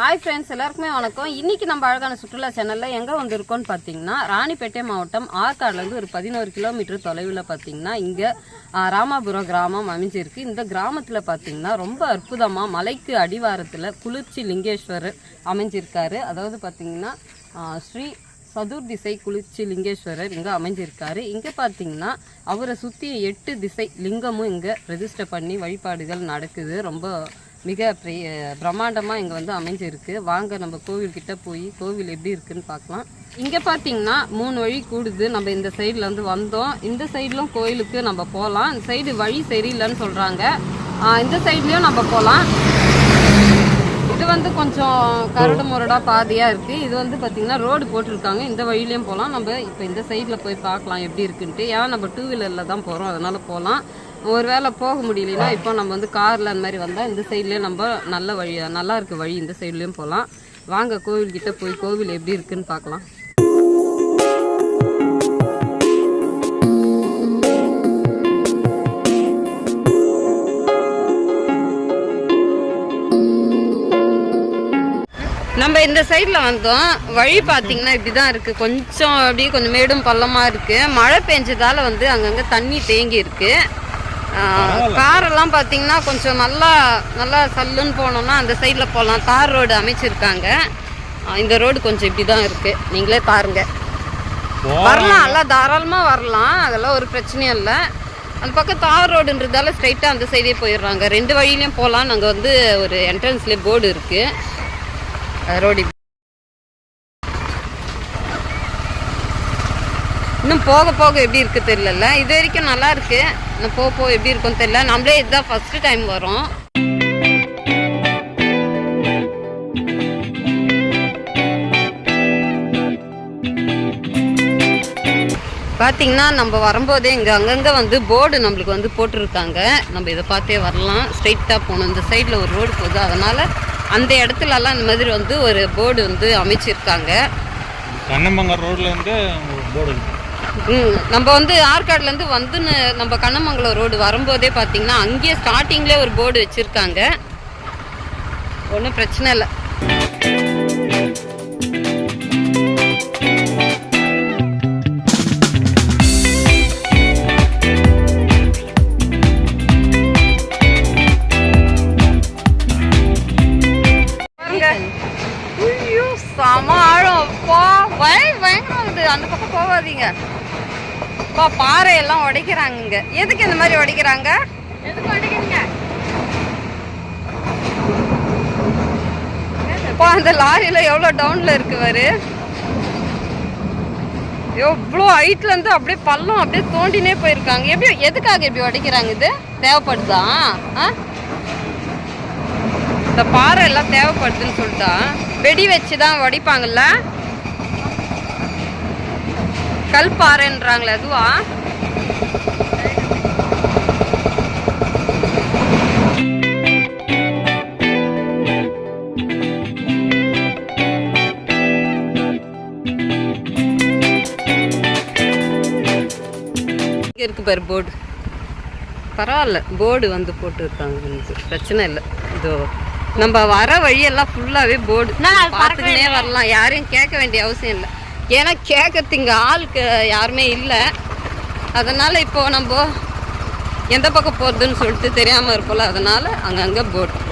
Hi friends எல்லாருக்குமே வணக்கம். இன்னைக்கு நம்ம அழகான சுற்றுலா சேனல்ல எங்க வந்திருக்கோம்னு பார்த்தீங்கன்னா ராணிப்பேட்டை மாவட்டம் ஆற்காடுலேருந்து ஒரு பதினோரு கிலோமீட்டர் தொலைவில் பார்த்தீங்கன்னா இங்க ராமாபுரம் கிராமம் அமைஞ்சிருக்கு. இந்த கிராமத்தில் பார்த்தீங்கன்னா ரொம்ப அற்புதமா மலைக்கு அடிவாரத்தில் குளிர்ச்சி லிங்கேஸ்வரர் அமைஞ்சிருக்காரு. அதாவது பார்த்தீங்கன்னா ஸ்ரீ சதுர் திசை குளிர்ச்சி லிங்கேஸ்வரர் இங்கே அமைஞ்சிருக்காரு. இங்கே பார்த்தீங்கன்னா அவரை சுற்றி எட்டு திசை லிங்கமும் இங்கே ரெஜிஸ்டர் பண்ணி வழிபாடுகள் நடக்குது. ரொம்ப மிக பிரிய பிரம்மாண்டமாக இங்கே வந்து அமைஞ்சிருக்கு. வாங்க நம்ம கோவில்கிட்ட போய் கோவில் எப்படி இருக்குன்னு பார்க்கலாம். இங்கே பார்த்தீங்கன்னா மூணு வழி கூடுது. நம்ம இந்த சைடில் வந்து வந்தோம். இந்த சைட்லும் கோயிலுக்கு நம்ம போகலாம் இந்த சைடு வழி சரியில்லைன்னு சொல்கிறாங்க இந்த சைட்லேயும் நம்ம போகலாம் இது வந்து கொஞ்சம் கரடு முரடாக பாதையாக இருக்குது இது வந்து பார்த்திங்கன்னா ரோடு போட்டிருக்காங்க. இந்த வழியிலையும் போகலாம் நம்ம இப்போ இந்த சைடில் போய் பார்க்கலாம் எப்படி இருக்குன்ட்டு. ஏன்னா நம்ம டூ வீலரில் தான் போகிறோம் அதனால் போகலாம் ஒருவேளை போக முடியலன்னா இப்போ நம்ம வந்து காரில் அந்த மாதிரி வந்தால் இந்த சைட்லேயும் நம்ம நல்ல வழி நல்லா இருக்குது வழி இந்த சைட்லேயும் போகலாம் வாங்க கோவில்கிட்ட போய் கோவில் எப்படி இருக்குன்னு பார்க்கலாம். நம்ம இந்த சைடில் வந்தோம். வழி பார்த்தீங்கன்னா இப்படி தான் இருக்குது கொஞ்சம் அப்படியே கொஞ்சம் மேடும் பள்ளமாக இருக்குது மழை பெஞ்சதால் வந்து அங்கங்கே தண்ணி தேங்கி இருக்குது காரெல்லாம் பார்த்தீங்கன்னா கொஞ்சம் நல்லா நல்லா சல்லுன்னு போனோம்னா அந்த சைடில் போகலாம் தார் ரோடு அமைச்சிருக்காங்க. இந்த ரோடு கொஞ்சம் இப்படி தான் இருக்குது நீங்களே பாருங்க. வரலாம் எல்லாம் தாராளமாக வரலாம். அதெல்லாம் ஒரு பிரச்சனையும் இல்லை. அந்த பக்கம் தார் ரோடுன்றதால ஸ்ட்ரைட்டாக அந்த சைடே போயிடுறாங்க. ரெண்டு வழியிலையும் போகலாம் நாங்கள் வந்து ஒரு என்ட்ரன்ஸ்லேயே போர்டு இருக்குது ரோடி இன்னும் போக போக எப்படி இருக்கு தெரியல இது வரைக்கும் நல்லா இருக்கு. இன்னும் போக போக எப்படி இருக்கும்னு தெரியல. நம்மளே இதுதான் ஃபர்ஸ்ட் டைம் வரோம். பார்த்தீங்கன்னா நம்ம வரும்போதே இங்கே அங்கங்கே வந்து போர்டு நம்மளுக்கு வந்து போட்டிருக்காங்க. நம்ம இதை பார்த்தே வரலாம். ஸ்ட்ரைட்டாக போகணும். இந்த சைடில் ஒரு ரோடு போகுது. அதனால் அந்த இடத்துலலாம் இந்த மாதிரி வந்து ஒரு போர்டு வந்து அமைச்சிருக்காங்க. கண்ணமங்கர் ரோட்ல போர்டு நம்ம வந்து ஆற்காடுலேருந்து வந்து நம்ம கண்ணமங்கலம் ரோடு வரும்போதே பார்த்தீங்கன்னா அங்கேயே ஸ்டார்டிங்லேயே ஒரு போர்டு வச்சுருக்காங்க. ஒன்றும் பிரச்சனை இல்லை. பாருங்க. ஐயோ ஆழம். அப்பா. பயங்கரம் அந்த பக்கம் போகாதீங்க. அப்பா பாறை எல்லாம் உடைக்கிறாங்க இங்க. எதுக்கு இந்த மாதிரி உடைக்கிறாங்க? எதுக்கு உடைக்கிறீங்க? அப்பா அந்த லாரியில எவ்வளவு டவுன்ல இருக்கு பாரு. எவ்வளோ ஹைட்ல இருந்து அப்படியே பள்ளம் அப்படியே தோண்டினே போயிருக்காங்க. எப்படி எதுக்காக இப்படி உடைக்கிறாங்க இது? தேவைப்படுதா? ஆ? இந்த பாறை எல்லாம் தேவைப்படுதுன்னு சொல்லிட்டா. வெடி வச்சு தான் உடைப்பாங்கல்ல? கல் பாறைன்றாங்களே அதுவா? இங்க பாரு போர்டு. பரவாயில்ல போர்டு வந்து போட்டுருக்காங்க எனக்கு பிரச்சனை இல்லை. இதோ நம்ம வர வழியெல்லாம் ஃபுல்லாகவே போர்டு. பார்த்துக்கினே வரலாம். யாரையும் கேட்க வேண்டிய அவசியம் இல்லை. ஏன்னா கேட்கறது இங்கே ஆளுக்கு யாருமே இல்லை. அதனால் இப்போது நம்ம எந்த பக்கம் போகிறதுன்னு சொல்லிட்டு தெரியாமல் இருப்போம்ல அதனால் அங்கங்கே போர்டு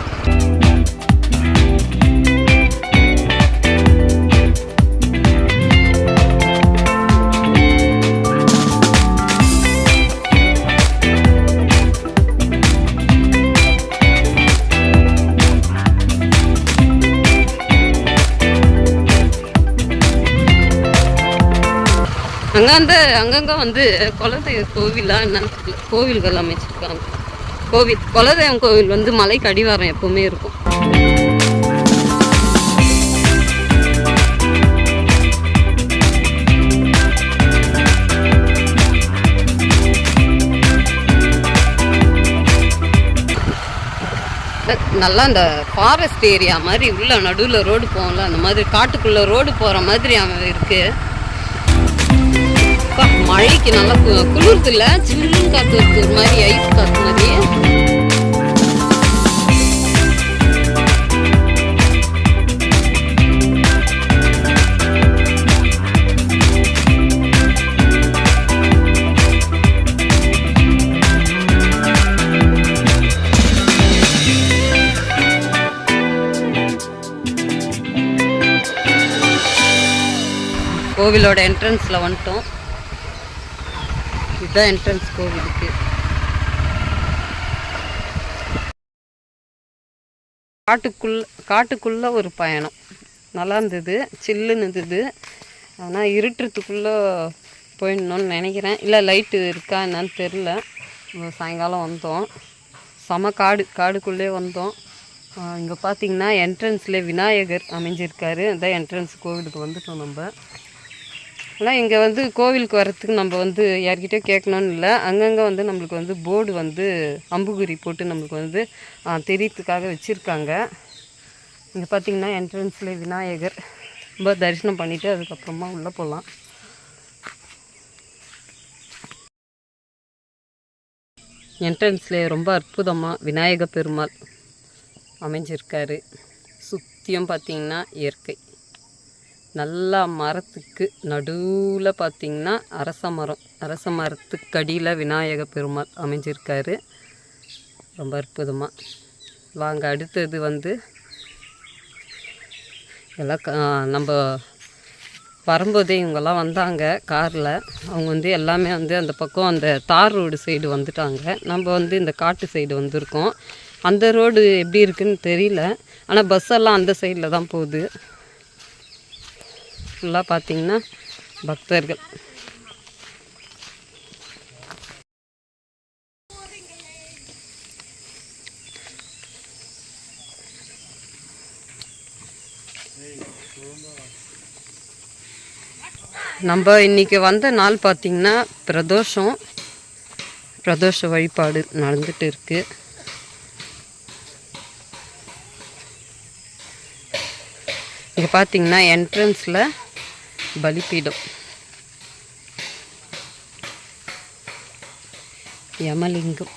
அங்கே அங்கங்கே வந்து குலதெய்வ கோவிலாக என்னன்னு கோவில்கள் அமைச்சிருக்காங்க. கோவில் குலதெய்வம் கோவில் வந்து மலைக்கு அடிவாரம் எப்போவுமே இருக்கும். நல்லா அந்த ஃபாரஸ்ட் ஏரியா மாதிரி உள்ள நடுவில் ரோடு போகல அந்த மாதிரி காட்டுக்குள்ளே ரோடு போகிற மாதிரி அவன் இருக்குது மழைக்கு நல்லா குளிர்து இல்லை சில்லுன்னு காற்று வருது. ஒரு மாதிரி ஐஸ் காற்று மாதிரி. கோவிலோட என்ட்ரன்ஸில் வந்துட்டோம். இதுதான் என்ட்ரன்ஸ் கோவிலுக்கு. காட்டுக்குள்ள காட்டுக்குள்ளே ஒரு பயணம். நல்லா இருந்தது சில்லுன்னு இருந்தது. ஆனால் இருட்டுறதுக்குள்ளே போயிடணும்னு நினைக்கிறேன். இல்லை லைட்டு இருக்கா என்னன்னு தெரில சாயங்காலம் வந்தோம். செம காடு காடுக்குள்ளே வந்தோம். இங்கே பார்த்தீங்கன்னா என்ட்ரன்ஸில் விநாயகர் அமைஞ்சிருக்காரு. அதான் என்ட்ரன்ஸ் கோவிலுக்கு வந்துட்டோம் நம்ம. ஆனால் இங்கே வந்து கோவிலுக்கு வரத்துக்கு நம்ம வந்து யார்கிட்டயோ கேட்கணும்னு இல்லை. அங்கங்கே வந்து நம்மளுக்கு வந்து போர்டு வந்து அம்புகுறி போட்டு நம்மளுக்கு வந்து ஆ, தெரியறதுக்காக வச்சுருக்காங்க. இங்கே பார்த்தீங்கன்னா என்ட்ரன்ஸில் விநாயகர். ரொம்ப தரிசனம் பண்ணிவிட்டு அதுக்கப்புறமா உள்ளே போகலாம் என்ட்ரன்ஸ்லேயே ரொம்ப அற்புதமாக விநாயக பெருமாள் அமைஞ்சிருக்காரு. சுற்றியும் பார்த்தீங்கன்னா இயற்கை. நல்லா மரத்துக்கு நடுவில் பார்த்தீங்கன்னா அரச மரம். அரச மரத்துக்கு அடியில் விநாயக பெருமாள் அமைஞ்சிருக்காரு. ரொம்ப அற்புதமாக வாங்க அடுத்தது வந்து எல்லாம் நம்ம வரும்போதே இவங்கெல்லாம் வந்தாங்க காரில். அவங்க வந்து எல்லாமே வந்து அந்த பக்கம் அந்த தார் ரோடு சைடு வந்துட்டாங்க. நம்ம வந்து இந்த காட்டு சைடு வந்திருக்கோம். அந்த ரோடு எப்படி இருக்குன்னு தெரியல. ஆனால் பஸ்ஸெல்லாம் அந்த சைடில் தான் போகுது. ஃபுல்லாக பார்த்தீங்கன்னா பக்தர்கள். நம்ம இன்னைக்கு வந்த நாள் பார்த்திங்கன்னா பிரதோஷம். பிரதோஷ வழிபாடு நடந்துட்டு இருக்கு. இங்கே பார்த்திங்கன்னா என்ட்ரன்ஸில் பலிபீடம் யமலிங்கம்.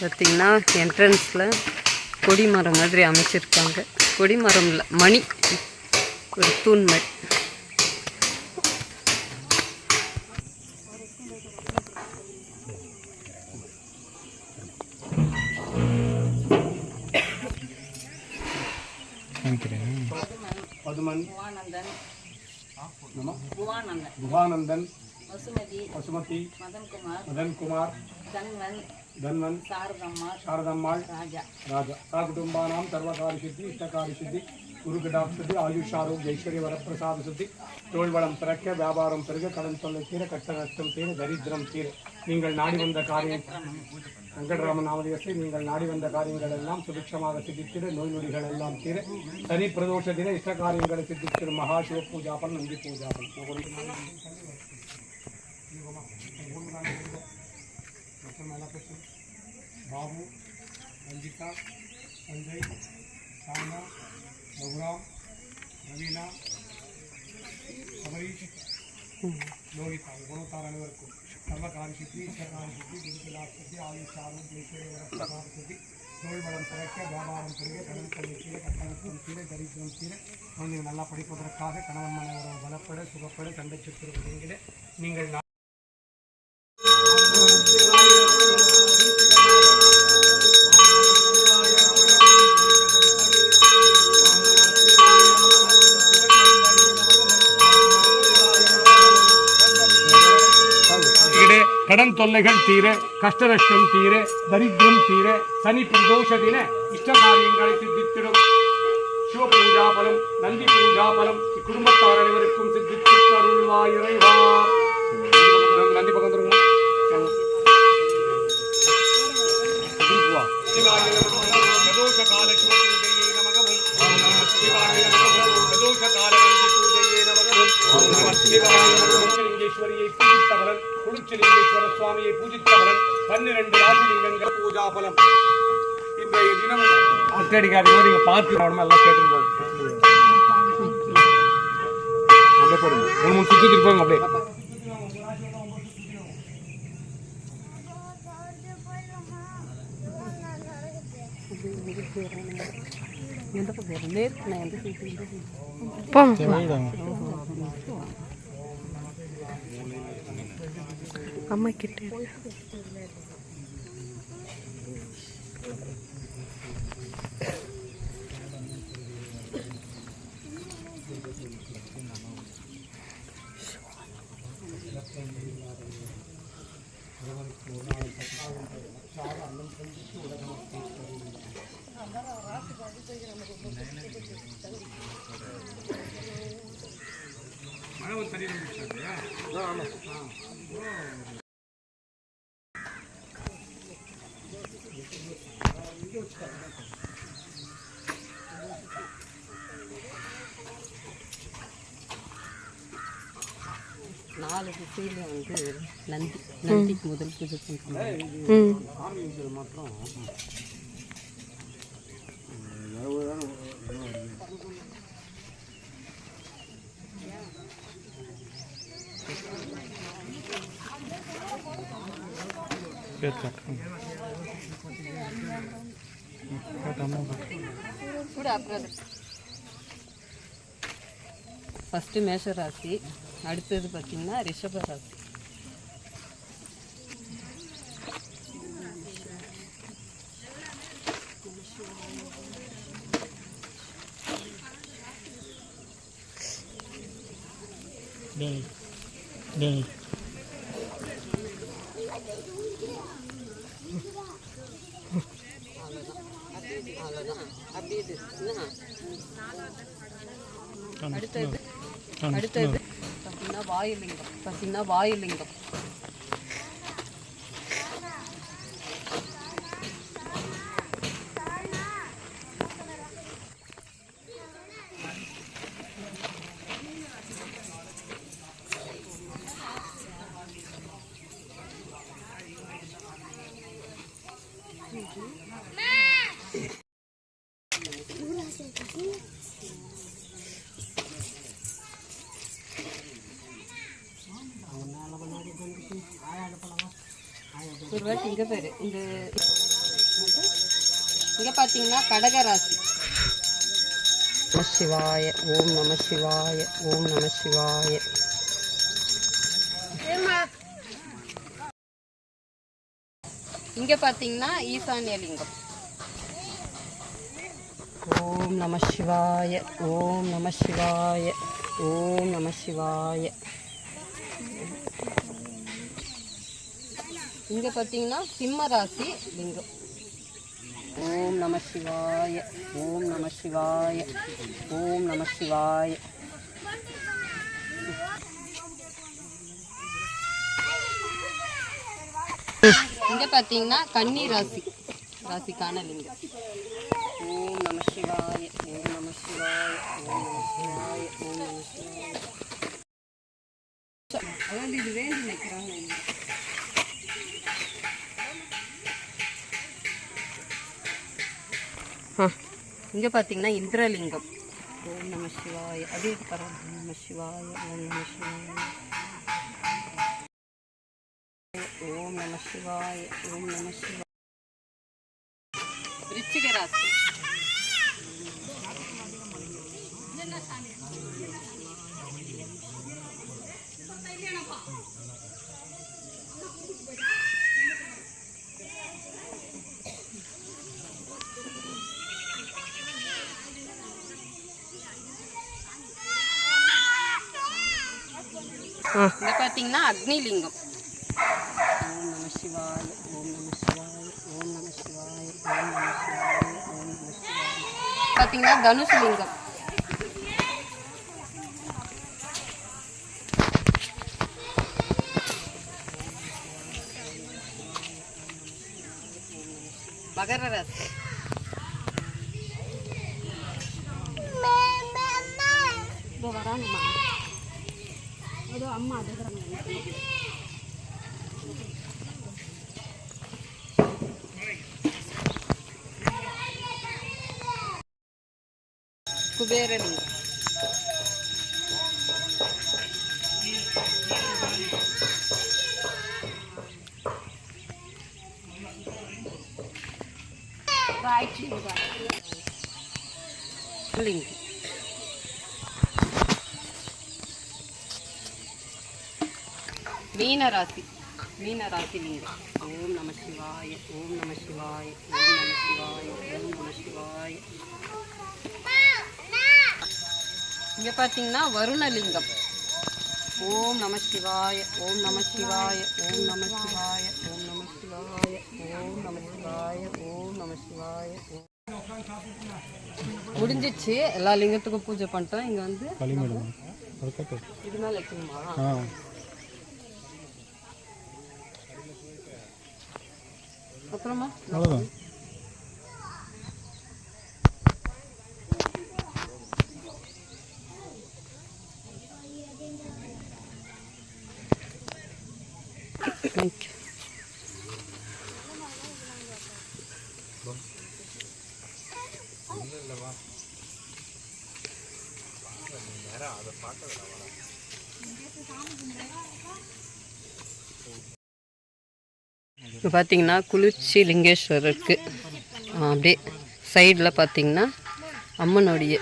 பார்த்தீங்கன்னா என்ட்ரன்ஸில் கொடிமரம் மாதிரி அமைச்சிருக்காங்க. கொடிமரம் இல்லை மணி. ஒரு தூண் குகானந்தன் குகானந்தன் வசுமதி வசுமதி மதன்குமார் மதன்குமார் தன்வன் தன்வன் சாரதம்மாள் சாரதம்மாள் ராஜா. ராஜா. சாகுடும்பானாம் சர்வகாரி சித்தி இஷ்டகாரி சித்தி குருகடாப்சதி ஆயுஷ் ஆரோக்கிய ஐஸ்வர்ய வரப்பிரசாத சித்தி தோல்வளம் பிறக்க வியாபாரம் பெருக கடன் தொல்லை தீர கட்ட நஷ்டம் தீர தரித்திரம் தீர. நீங்கள் நாடி வந்த காரியம். வெங்கடராமன் நாமதேசத்தில் நீங்கள் நாடி வந்த காரியங்கள் எல்லாம் சுபிக்ஷமாக சித்தித்திட நோய் நொடிகள் எல்லாம் தீர சனி பிரதோஷத்தில இஷ்ட காரியங்களை சித்தித்திடும் மகா சிவ பூஜாபன் நந்தி பூஜாபன் பாபு ரஞ்சிதா சஞ்சய் சானா ரகுராம் ரவீனா சபரீஷ் லோகிதா குணத்தார் அனைவருக்கும். சர்வகாரி சித்தி இஷ்டகாரி சித்தி குருகுலா சித்தி ஆயுஷ் ஆரோக்கிய வியாபாரம் பெருக கடன் தொல்லை தீர கட்டணத்தும் தீர தரித்திரம் தீர குழந்தைங்க நல்லா படிப்பதற்காக கணவன் மனைவர் வளப்பட சுகப்பட சண்டை சுற்று நீங்கள் தொல்லைகள் தீர கஷ்ட நஷ்டம் தீர தரித்திரம் தீர சனி பிரதோஷ தின இஷ்ட காரியங்களை சித்தித்திடும். சிவ பூஜாபலம் நந்தி பூஜாபலம் இக்குடும்பத்தார் அனைவருக்கும் சித்தித்து அருள்வாய் இறைவா. நந்தி பக்கம் வந்துருங்க பிரதோஷ கால லிங்கேஸ்வரியை பூஜித்தவரன் குளிச்சலிங்கேஸ்வர சுவாமியை பூஜித்தவரன் பன்னிரண்டு ராஜலிங்கங்கள் பூஜாபலம் இன்றைய தினம் அக்கடிக்காதீங்க நீங்க பார்த்து எல்லாம் கேட்டு போகும் அப்படியே போடுங்க மூணு திருப்பாங்க அப்படியே. എന്തൊക്കെ വെറുതെ അമ്മ കിട്ടിയ Thank you. மழை ஒரு தண்ணி வந்துருச்சா ஆமாம் நாலு திசையில வந்து நந்தி நந்திக்கு முதல் பூஜை பண்ணுறாங்க. மாத்திரம் பேர் காட்டுறேன் காட்டாம காட்டு. கூட அப்புறம் ஃபஸ்ட்டு மேஷ ராசி அடுத்தது பார்த்திங்கன்னா ரிஷப ராசி டேய் டேய் அவ்வளோதான் அப்படி இது என்ன காணு. அடுத்தது. அடுத்தது பார்த்தீங்கன்னா வாயுலிங்கம். பார்த்தீங்கன்னா வாயுலிங்கம். வாட்டி இங்கே பேர் இந்த இங்கே பார்த்தீங்கன்னா கடக ராசி. நம சிவாய ஓம் நம சிவாய ஓம் நம சிவாய. இங்கே பார்த்தீங்கன்னா ஈசான்ய லிங்கம் ஓம் நம சிவாய ஓம் நம சிவாய ஓம் நம சிவாய. இங்கே பார்த்தீங்கன்னா சிம்ம ராசி லிங்கம். ஓம் நம சிவாய ஓம் நம சிவாய ஓம் நம சிவாய. இங்கே பார்த்தீங்கன்னா கன்னி ராசி ராசிக்கான லிங்கம். ஓம் நம சிவாய ஓம் நம சிவாய ஓம் நம சிவாய ஓம் இங்கே பார்த்தீங்கன்னா இந்திரலிங்கம். ஓம் நம சிவாய. அதே பரவாயில்ல ஓம் நம சிவாய. ஓம் நம சிவாய. ஓம் நம சிவாய. ஓம் நம சிவாய. விருச்சிக ராசி. இங்க பார்த்தீங்கன்னா அக்னிலிங்கம். ஓம் நம சிவாய ஓம் நம சிவாய ஓம் நம சிவாய ஓம் நம சிவாய ஓம் நம சிவாய. பார்த்தீங்கன்னா தனுசு லிங்கம் மகர ராசி. வராங்கம்மா அதோ அம்மா அதுக்குறாங்க குபேரலிங்கம் லிங்கம் மீனராசி மீனராசி லிங்கம் ஓம் நம சிவாய ஓம் நம சிவாய ஓம் நம சிவாய ஓம் நம சிவாய இங்க பாத்தீங்கன்னா வருணலிங்கம் ஓம் நம சிவாய ஓம் நம சிவாய ஓம் நம சிவாய ஓம் நம சிவாய ஓம் நம சிவாய ஓம் நம சிவாய ஓம் முடிஞ்சிச்சு எல்லா லிங்கத்துக்கும் பூஜை பண்ணிட்டோம் இங்கே வந்து இது மேலே வைக்கணுமா ஆ அப்புறமா இப்போ பார்த்திங்கன்னா குளிர்ச்சி லிங்கேஸ்வரர் இருக்குது அப்படியே சைடில் பார்த்தீங்கன்னா அம்மனுடைய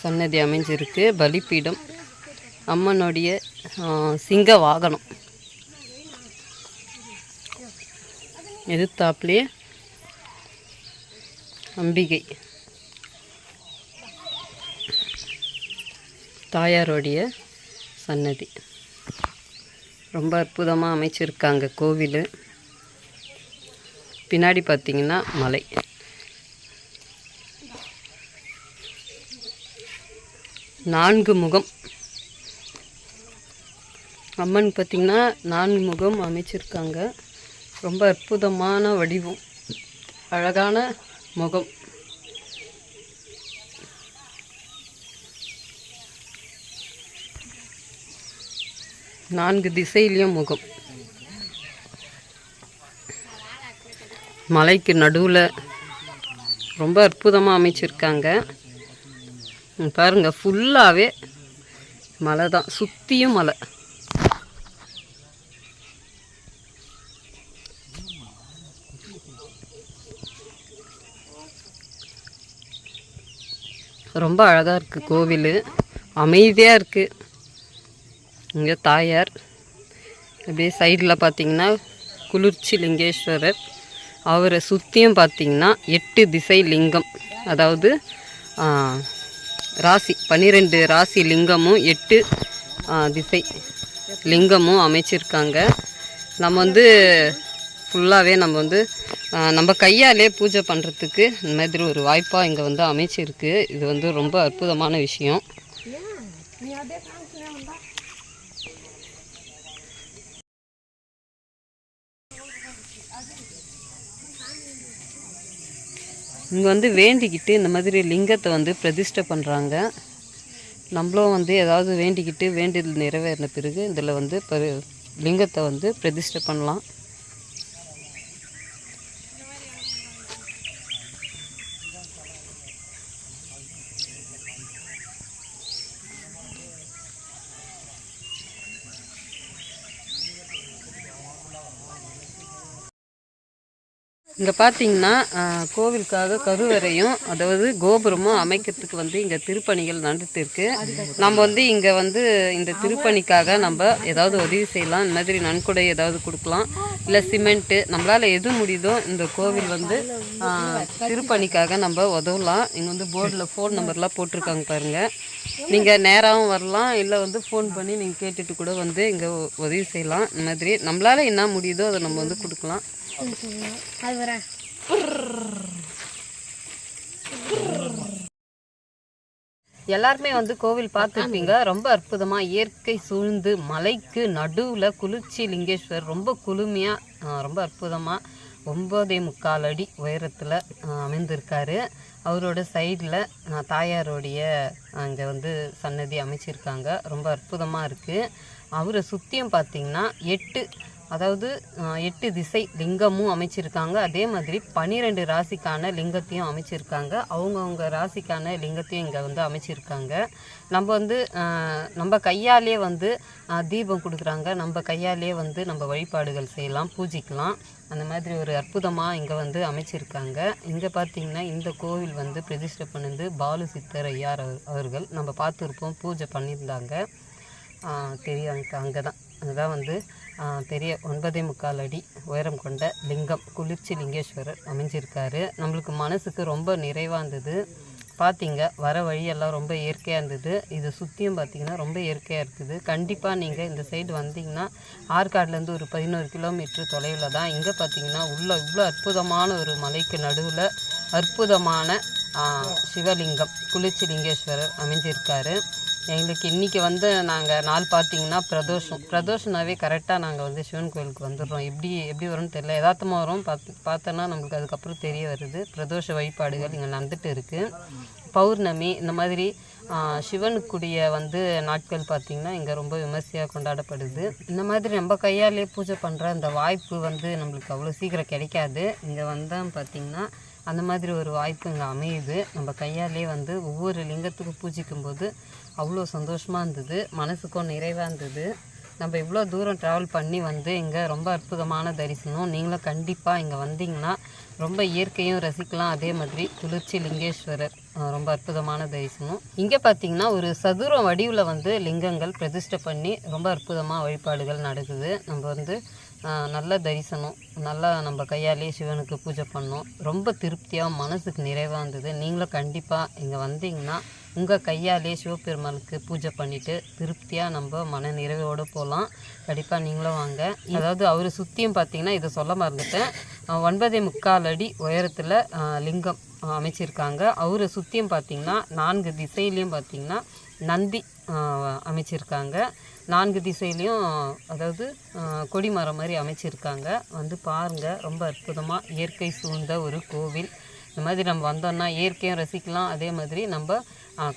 சன்னதி அமைஞ்சிருக்கு பலிப்பீடம் அம்மனுடைய சிங்க வாகனம். எதிர்த்தாப்புலேயே அம்பிகை. தாயாருடைய சன்னதி. ரொம்ப அற்புதமாக அமைச்சிருக்காங்க கோவில். பின்னாடி பார்த்தீங்கன்னா மலை. நான்கு முகம். அம்மன் பார்த்திங்கன்னா நான்கு முகம் அமைச்சிருக்காங்க. ரொம்ப அற்புதமான வடிவம். அழகான முகம். நான்கு திசையிலையும் முகம். மலைக்கு நடுவில் ரொம்ப அற்புதமாக அமைச்சிருக்காங்க. பாருங்கள் பாருங்க ஃபுல்லாகவே மலை தான். சுற்றியும் மலை. ரொம்ப அழகாக இருக்குது கோவில். அமைதியாக இருக்குது இங்கே தாயார். அப்படியே சைடில் பார்த்தீங்கன்னா குளிர்ச்சி லிங்கேஸ்வரர். அவரை சுற்றியும் பார்த்தீங்கன்னா எட்டு திசை லிங்கம். அதாவது ராசி பன்னிரெண்டு ராசி லிங்கமும் எட்டு திசை லிங்கமும் அமைச்சிருக்காங்க. நம்ம வந்து ஃபுல்லாகவே நம்ம வந்து நம்ம கையாலே பூஜை பண்ணுறதுக்கு இந்த மாதிரி ஒரு வாய்ப்பாக இங்கே வந்து அமைச்சிருக்கு. இது வந்து ரொம்ப அற்புதமான விஷயம். இங்கே வந்து வேண்டிக்கிட்டு இந்த மாதிரி லிங்கத்தை வந்து பிரதிஷ்டை பண்ணுறாங்க நம்மளும் வந்து ஏதாவது வேண்டிக்கிட்டு வேண்டியது நிறைவேறின பிறகு இதில் வந்து பரு லிங்கத்தை வந்து பிரதிஷ்டை பண்ணலாம். இங்கே பார்த்தீங்கன்னா கோவிலுக்காக கருவறையும் அதாவது கோபுரமும் அமைக்கிறதுக்கு வந்து இங்கே திருப்பணிகள் நடந்துருக்கு நம்ம வந்து இங்கே வந்து இந்த திருப்பணிக்காக நம்ம ஏதாவது உதவி செய்யலாம். இந்த மாதிரி நன்கொடை ஏதாவது கொடுக்கலாம். இல்லை சிமெண்ட்டு நம்மளால் எது முடியுதோ இந்த கோவில் வந்து திருப்பணிக்காக நம்ம உதவலாம். இங்கே வந்து போர்டில் ஃபோன் நம்பர்லாம் போட்டிருக்காங்க பாருங்கள் நீங்கள் நேராகவும் வரலாம் இல்லை வந்து ஃபோன் பண்ணி நீங்கள் கேட்டுட்டு கூட வந்து இங்கே உதவி செய்யலாம். இந்த மாதிரி நம்மளால் என்ன முடியுதோ அதை நம்ம வந்து கொடுக்கலாம். அது வரேன் எல்லாருமே வந்து கோவில் பார்த்துருப்பீங்க. ரொம்ப அற்புதமாக இயற்கை சூழ்ந்து மலைக்கு நடுவில் குளிர்ச்சி லிங்கேஸ்வர். ரொம்ப குளுமையாக ரொம்ப அற்புதமாக ஒம்பதே முக்கால் அடி உயரத்தில் அமைந்திருக்காரு. அவரோட சைடில் தாயாரோடைய அங்கே வந்து சன்னதி அமைச்சிருக்காங்க. ரொம்ப அற்புதமாக இருக்குது அவரை சுற்றியும் பார்த்தீங்கன்னா எட்டு அதாவது எட்டு திசை லிங்கமும் அமைச்சிருக்காங்க. அதே மாதிரி பன்னிரெண்டு ராசிக்கான லிங்கத்தையும் அமைச்சிருக்காங்க. அவங்கவுங்க ராசிக்கான லிங்கத்தையும் இங்கே வந்து அமைச்சிருக்காங்க. நம்ம வந்து நம்ம கையாலே வந்து தீபம் கொடுக்குறாங்க. நம்ம கையாலே வந்து நம்ம வழிபாடுகள் செய்யலாம் பூஜிக்கலாம். அந்த மாதிரி ஒரு அற்புதமாக இங்கே வந்து அமைச்சிருக்காங்க. இங்கே பார்த்தீங்கன்னா இந்த கோவில் வந்து பிரதிஷ்டை பண்ணது பாலு சித்தர் ஐயார் அவர்- அவர்கள். நம்ம பார்த்துருப்போம் பூஜை பண்ணியிருந்தாங்க. பெரிய அங்கே அங்கே தான் அதுதான் வந்து பெரிய ஒன்பதே முக்கால் அடி உயரம் கொண்ட லிங்கம் குளிர்ச்சி லிங்கேஸ்வரர் அமைஞ்சிருக்காரு. நம்மளுக்கு மனசுக்கு ரொம்ப நிறைவாக இருந்தது. பார்த்தீங்க வர வழியெல்லாம் ரொம்ப இயற்கையாக இருந்தது. இதை சுற்றியும் பார்த்தீங்கன்னா ரொம்ப இயற்கையாக இருக்குது. கண்டிப்பாக நீங்கள் இந்த சைடு வந்தீங்கன்னா ஆற்காடுலேருந்து ஒரு பதினோரு கிலோமீட்டர் தொலைவில் தான். இங்கே பார்த்தீங்கன்னா உள்ள இவ்வளோ அற்புதமான ஒரு மலைக்கு நடுவில் அற்புதமான சிவலிங்கம் குளிர்ச்சி லிங்கேஸ்வரர் அமைஞ்சிருக்காரு. எங்களுக்கு இன்றைக்கி வந்து நாங்கள் நாள் பார்த்தீங்கன்னா பிரதோஷம். பிரதோஷம்னாவே கரெக்டாக நாங்கள் வந்து சிவன் கோயிலுக்கு வந்துடுறோம். எப்படி எப்படி வரும்னு தெரியல. யதார்த்தமாக வரும் பார்த்து பார்த்தோன்னா நம்மளுக்கு அதுக்கப்புறம் தெரிய வருது. பிரதோஷ வழிபாடுகள் இங்கே நடந்துட்டு இருக்குது பௌர்ணமி இந்த மாதிரி சிவனுக்குடிய வந்து நாட்கள் பார்த்திங்கன்னா இங்கே ரொம்ப விமர்சையாக கொண்டாடப்படுது. இந்த மாதிரி நம்ம கையாலே பூஜை பண்ணுற அந்த வாய்ப்பு வந்து நம்மளுக்கு அவ்வளோ சீக்கிரம் கிடைக்காது. இங்கே வந்தால் பார்த்திங்கன்னா அந்த மாதிரி ஒரு வாய்ப்பு இங்கே அமையுது. நம்ம கையாலே வந்து ஒவ்வொரு லிங்கத்துக்கும் பூஜிக்கும் போது அவ்வளோ சந்தோஷமாக இருந்தது. மனசுக்கும் நிறைவாக இருந்தது. நம்ம இவ்வளோ தூரம் ட்ராவல் பண்ணி வந்து இங்கே ரொம்ப அற்புதமான தரிசனம். நீங்களும் கண்டிப்பாக இங்கே வந்தீங்கன்னா ரொம்ப இயற்கையும் ரசிக்கலாம். அதே மாதிரி குளிர்ச்சி லிங்கேஸ்வரர் ரொம்ப அற்புதமான தரிசனம். இங்கே பார்த்தீங்கன்னா ஒரு சதுர வடிவில் வந்து லிங்கங்கள் பிரதிஷ்டை பண்ணி ரொம்ப அற்புதமாக வழிபாடுகள் நடக்குது. நம்ம வந்து நல்ல தரிசனம். நல்லா நம்ம கையாலேயே சிவனுக்கு பூஜை பண்ணோம். ரொம்ப திருப்தியாக மனசுக்கு நிறைவாக இருந்தது. நீங்களும் கண்டிப்பாக இங்கே வந்தீங்கன்னா உங்கள் கையாலே சிவபெருமானுக்கு பூஜை பண்ணிவிட்டு திருப்தியாக நம்ம மன நிறைவோடு போகலாம் கண்டிப்பாக நீங்களும் வாங்க. அதாவது அவர் சுற்றியும் பார்த்தீங்கன்னா இதை சொல்ல மறந்துட்டேன். ஒன்பதே முக்கால் அடி உயரத்தில் லிங்கம் அமைச்சிருக்காங்க. அவரை சுற்றியும் பார்த்தீங்கன்னா நான்கு திசையிலையும் பார்த்தீங்கன்னா நந்தி அமைச்சிருக்காங்க. நான்கு திசையிலையும் அதாவது கொடி மரம் மாதிரி அமைச்சிருக்காங்க. வந்து பாருங்கள் ரொம்ப அற்புதமாக இயற்கை சூழ்ந்த ஒரு கோவில். இந்த மாதிரி நம்ம வந்தோம்னா இயற்கையும் ரசிக்கலாம். அதே மாதிரி நம்ம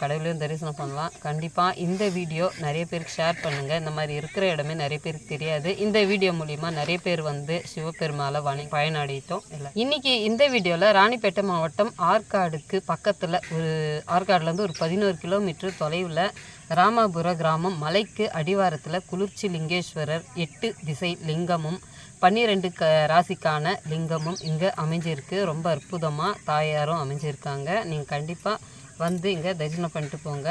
கடவுளையும் தரிசனம் பண்ணலாம். கண்டிப்பாக இந்த வீடியோ நிறைய பேருக்கு ஷேர் பண்ணுங்கள் இந்த மாதிரி இருக்கிற இடமே நிறைய பேருக்கு தெரியாது. இந்த வீடியோ மூலிமா நிறைய பேர் வந்து சிவபெருமாளை வணி பயனடைத்தோம் இல்லை. இன்றைக்கி இந்த வீடியோவில் ராணிப்பேட்டை மாவட்டம் ஆற்காடுக்கு பக்கத்தில் ஒரு ஆற்காடுலேருந்து ஒரு பதினோரு கிலோமீட்டர் தொலைவில் ராமாபுர கிராமம் மலைக்கு அடிவாரத்தில் குளிர்ச்சி லிங்கேஸ்வரர் எட்டு திசை லிங்கமும் பன்னிரெண்டு க ராசிக்கான லிங்கமும் இங்கே அமைஞ்சிருக்கு. ரொம்ப அற்புதமாக தாயாரும் அமைஞ்சிருக்காங்க. நீங்கள் கண்டிப்பாக வந்து இங்கே தரிசனம் பண்ணிட்டு போங்க.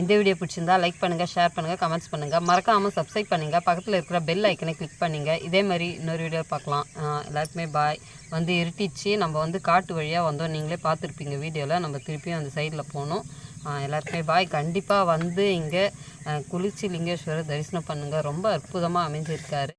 இந்த வீடியோ பிடிச்சிருந்தா லைக் பண்ணுங்கள் ஷேர் பண்ணுங்கள் கமெண்ட்ஸ் பண்ணுங்கள் மறக்காமல் சப்ஸ்கிரைப் பண்ணுங்கள் பக்கத்தில் இருக்கிற பெல் ஐக்கனை கிளிக் பண்ணுங்க. இதே மாதிரி இன்னொரு வீடியோ பார்க்கலாம். எல்லாருக்குமே பாய் வந்து இருட்டிச்சு. நம்ம வந்து காட்டு வழியாக வந்தோம். நீங்களே பார்த்துருப்பீங்க வீடியோவில் நம்ம திருப்பியும் அந்த சைடில் போகணும். எல்லாருக்குமே பாய் கண்டிப்பாக வந்து இங்கே குளிர்ச்சி லிங்கேஸ்வரர் தரிசனம் பண்ணுங்கள் ரொம்ப அற்புதமாக அமைஞ்சிருக்காரு.